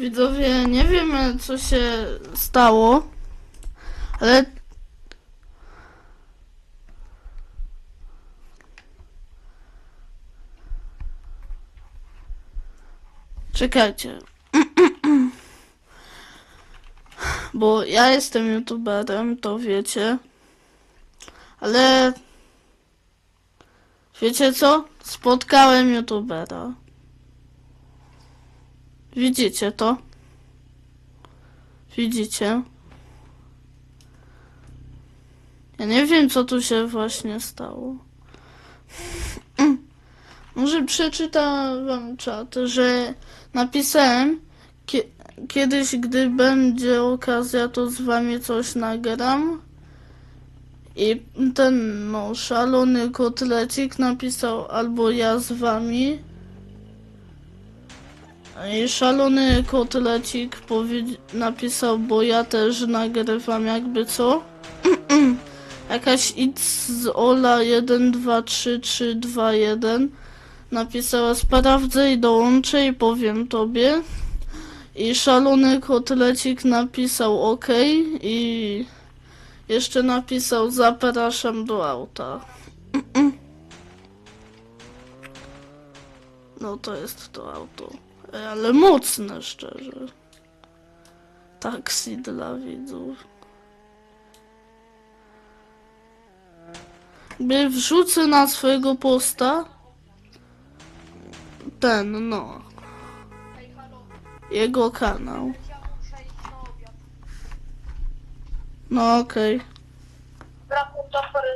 Widzowie, nie wiemy co się stało, ale czekajcie. Bo ja jestem youtuberem, to wiecie. Ale wiecie co? Spotkałem youtubera. Widzicie to? Widzicie? Ja nie wiem, co tu się właśnie stało. Może przeczytam wam czat, że napisałem kie- kiedyś, gdy będzie okazja, to z wami coś nagram. I ten, no, szalony kotlecik napisał albo ja z wami. I szalony kotlecik napisał, bo ja też nagrywam jakby co. Jakaś X z Ola 123321 napisała sprawdzę i dołączę i powiem tobie. I szalony kotlecik napisał ok i jeszcze napisał zapraszam do auta. No to jest to auto. Ale mocne, szczerze. Taksi dla widzów. Gdy wrzucę na swojego posta ten, no, jego kanał. No okej. Brakutafory